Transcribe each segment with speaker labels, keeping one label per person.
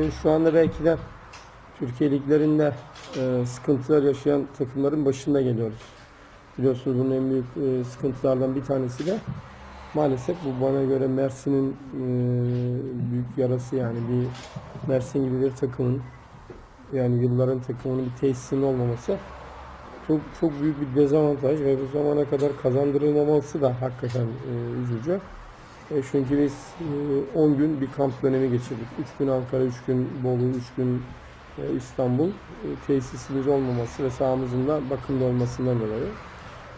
Speaker 1: E, Şu anda belki de Türkiye liglerinde e, sıkıntılar yaşayan takımların başında geliyoruz. Biliyorsunuz bunun en büyük e, sıkıntılardan bir tanesi de maalesef bu bana göre Mersin'in e, büyük yarası yani bir Mersin gibi bir takımın yani yılların takımının bir tesisinin olmaması çok çok büyük bir dezavantaj ve bu zamana kadar kazandırılmaması da hakikaten e, üzücü. E, çünkü biz e, 10 gün bir kamp dönemi geçirdik. 3 gün Ankara, 3 gün Bolu, 3 gün e, İstanbul. E, tesisimiz olmaması ve sahamızın da bakımda olmasından dolayı.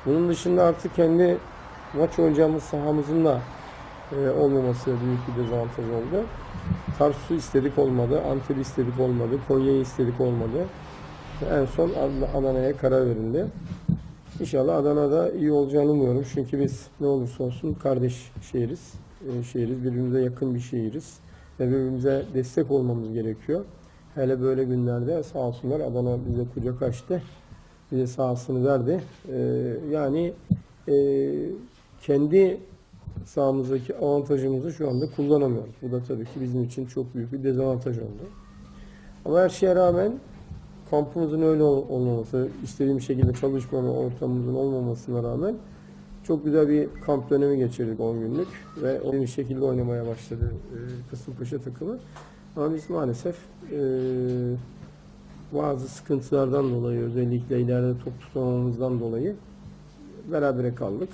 Speaker 1: Bunun dışında artık kendi maç oynayacağımız sahamızın da e, olmaması büyük bir dezavantaj oldu. Tarsus'u istedik olmadı, Antep'i istedik olmadı, Konya'yı istedik olmadı. En son Ad- Adana'ya karar verildi. İnşallah Adana'da iyi olacağını umuyorum. Çünkü biz ne olursa olsun kardeş şehiriz. e, şehiriz. Birbirimize yakın bir şehiriz. Ve birbirimize destek olmamız gerekiyor. Hele böyle günlerde sağ olsunlar Adana bize kucak açtı. Bize sahasını verdi. E, yani e, kendi sahamızdaki avantajımızı şu anda kullanamıyoruz. Bu da tabii ki bizim için çok büyük bir dezavantaj oldu. Ama her şeye rağmen kampımızın öyle ol- olmaması, istediğim şekilde çalışma ortamımızın olmamasına rağmen çok güzel bir kamp dönemi geçirdik 10 günlük ve o bir şekilde oynamaya başladı e, Kasımpaşa takımı. Ama biz maalesef e, bazı sıkıntılardan dolayı özellikle ileride top tutamamızdan dolayı berabere kaldık.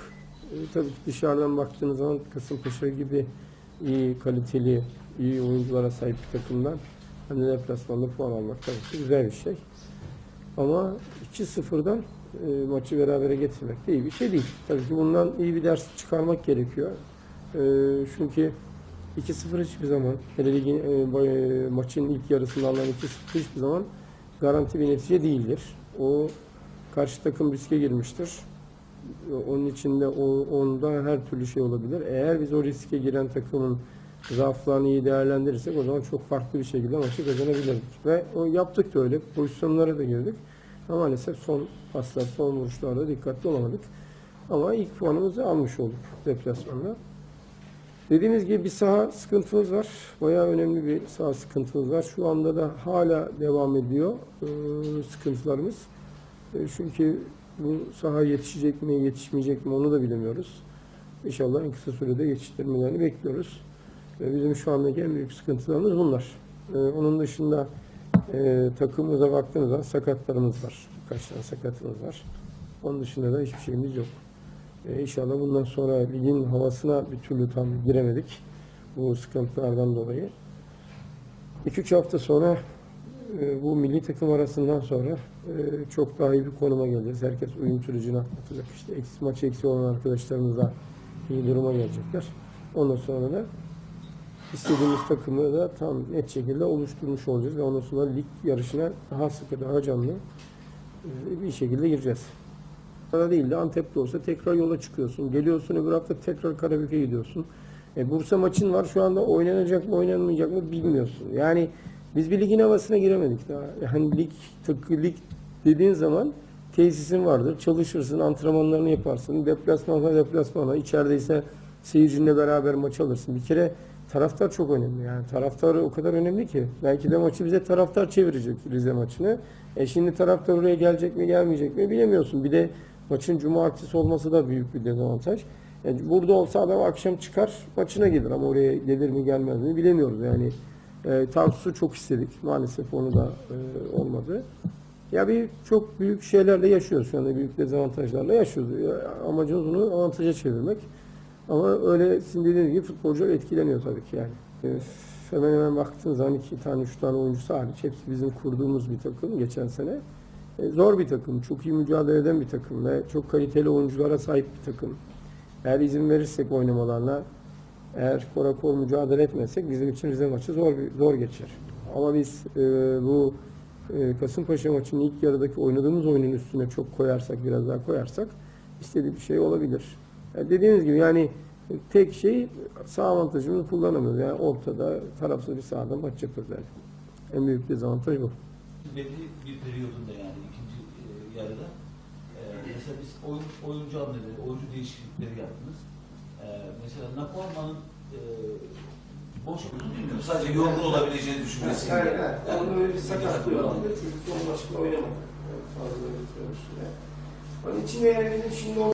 Speaker 1: E, tabii dışarıdan baktığınız zaman Kasımpaşa gibi iyi, kaliteli, iyi oyunculara sahip bir takımdan hem de deplasmanda puan almak tabii ki güzel bir şey. Ama 2-0'dan e, maçı berabere getirmek de iyi bir şey değil. Tabii ki bundan iyi bir ders çıkarmak gerekiyor. E, çünkü 2-0 hiçbir zaman, hele ligin e, bay- maçın ilk yarısında alınan 2-0 hiçbir zaman garanti bir netice değildir. O karşı takım riske girmiştir. Onun içinde o, onda her türlü şey olabilir. Eğer biz o riske giren takımın zaaflarını iyi değerlendirirsek o zaman çok farklı bir şekilde maçı kazanabilirdik. Ve o yaptık da öyle. Pozisyonlara da girdik. Ama maalesef son paslar, son vuruşlarda dikkatli olamadık. Ama ilk puanımızı almış olduk deplasmanda. Dediğimiz gibi bir saha sıkıntımız var. Bayağı önemli bir saha sıkıntımız var. Şu anda da hala devam ediyor e, sıkıntılarımız. E, çünkü bu saha yetişecek mi, yetişmeyecek mi onu da bilemiyoruz. İnşallah en kısa sürede yetiştirmelerini bekliyoruz. E, bizim şu andaki en büyük sıkıntılarımız bunlar. E, onun dışında e, takımımıza baktığımız zaman sakatlarımız var. Birkaç tane sakatımız var. Onun dışında da hiçbir şeyimiz yok. E, inşallah bundan sonra ligin havasına bir türlü tam giremedik. Bu sıkıntılardan dolayı. 2-3 hafta sonra e, bu milli takım arasından sonra e, çok daha iyi bir konuma geleceğiz. Herkes uyum sürecini atlatacak. İşte eksi, maç eksi olan arkadaşlarımız da iyi duruma gelecekler. Ondan sonra da istediğimiz takımı da tam net şekilde oluşturmuş olacağız ve ondan sonra lig yarışına daha sıkı, daha canlı e, bir şekilde gireceğiz. Ankara değil de Antep'te olsa tekrar yola çıkıyorsun. Geliyorsun öbür hafta tekrar Karabük'e gidiyorsun. E, Bursa maçın var şu anda oynanacak mı oynanmayacak mı bilmiyorsun. Yani biz bir ligin havasına giremedik daha. Yani lig, tıpkı lig dediğin zaman tesisin vardır. Çalışırsın, antrenmanlarını yaparsın. Deplasmana deplasmana. içerideyse seyircinle beraber maç alırsın. Bir kere taraftar çok önemli. Yani taraftar o kadar önemli ki. Belki de maçı bize taraftar çevirecek Rize maçını. E şimdi taraftar oraya gelecek mi gelmeyecek mi bilemiyorsun. Bir de maçın cumartesi olması da büyük bir dezavantaj. Yani burada olsa adam akşam çıkar maçına gelir ama oraya gelir mi gelmez mi bilemiyoruz. Yani e, Tarsus'u çok istedik. Maalesef onu da e, olmadı. Ya bir çok büyük şeylerle yaşıyoruz şu anda. Büyük dezavantajlarla yaşıyoruz. Ya, amacımız bunu avantaja çevirmek. Ama öyle sizin dediğiniz gibi futbolcular etkileniyor tabii ki yani. E, hemen hemen baktığınız zaman iki tane, üç tane oyuncusu hariç hepsi bizim kurduğumuz bir takım geçen sene. E, zor bir takım, çok iyi mücadele eden bir takım ve çok kaliteli oyunculara sahip bir takım. Eğer izin verirsek oynamalarına, eğer kora kor mücadele etmezsek bizim için Rize maçı zor bir- zor geçer. Ama biz e, bu e, Kasımpaşa maçının ilk yarıdaki oynadığımız oyunun üstüne çok koyarsak, biraz daha koyarsak istediği bir şey olabilir. Yani dediğiniz gibi yani tek şey sağ avantajımızı kullanamıyoruz. Yani ortada tarafsız bir sahada maç yapıyoruz yani. En büyük dezavantaj bu.
Speaker 2: belli bir periyodunda yani ikinci e, yarıda e, mesela biz oyun, oyuncu hamleleri, oyuncu değişiklikleri yaptınız. E, mesela Nakuama'nın e, boş bilmiyorum. Sadece yorgun olabileceğini düşünmesi.
Speaker 1: Aynen. Yani onun öyle bir sakatlığı vardı. Çocuk son maçta oynamadı. Yani fazla bir şey. Onun için yani bizim şimdi